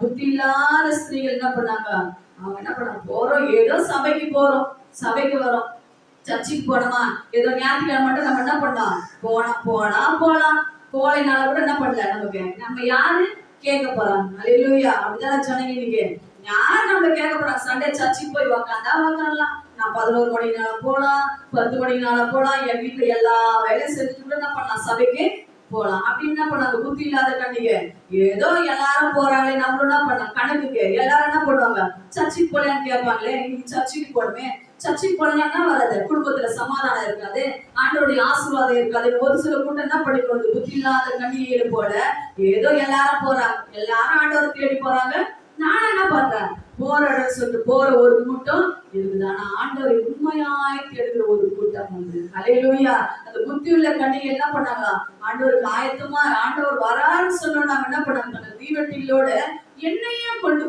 புத்தி இல்லாத ஸ்திரீகள் என்ன பண்ணாங்க? அவங்க என்ன பண்ணாங்க போறோம்? ஏதோ சபைக்கு போறோம். சபைக்கு வரோம். சர்ச்சுக்கு போனோமா? ஏதோ ஞாயிற்றுக்கிழமை மட்டும் நம்ம என்ன பண்ணலாம் போனா போனா போலாம். போலைனால கூட என்ன பண்ணல நமக்கு? நம்ம யாரு? கேட்க போறாங்க. அலையிலுயா அப்படிதான் சொன்னீங்க இன்னைக்கு? யார் நம்ம கேட்க போறாங்க? சண்டே சர்ச்சுக்கு போய் உக்காந்தா உக்காரலாம் நான் பதினோரு மணி மணினால போலாம் பத்து மணினால போலாம். என் வீட்டுல எல்லா வேலையும் செஞ்சுட்டு கூட என்ன பண்ணலாம்? சபைக்கு போலாம். அப்படின்னு என்ன பண்ணாங்க? புத்தி இல்லாத கண்ணிங்க. ஏதோ எல்லாரும் போறாங்களே நம்மளும் என்ன பண்ணலாம் கணக்குக்கு எல்லாரும் என்ன பண்ணுவாங்க? சர்ச்சுக்கு போலான்னு கேட்பாங்களே இன்னைக்கு சர்ச்சுக்கு போடுமே சர்ச்சுக்கு போனா வராது? குடும்பத்துல சமாதானம் இருக்காது. ஆண்டோடைய ஆசீர்வாதம் இருக்காது. ஒரு சில கூட்டம் என்ன பண்ணிக்கிறது புத்தி இல்லாத கண்ணிகளை போல ஏதோ எல்லாரும் போறாங்க. எல்லாரும் ஆண்டவர் தேடி போறாங்க. நான் என்ன பண்றேன்? போற சொல்லிட்டு போற ஒரு கூட்டம் இருக்குது? ஆனா ஆண்டவரை உண்மையாய் தேடுகிற ஒரு அலையிலூயா அந்த புத்தி உள்ள கண்ணிகள் என்ன பண்ணாங்க? ஆண்டவருக்கு ஆயத்தமா ஆண்டவர் வரான்னு சொன்னோம் நாங்க என்ன பண்ணாங்க தீவட்டிலோட என்னையும் கொண்டு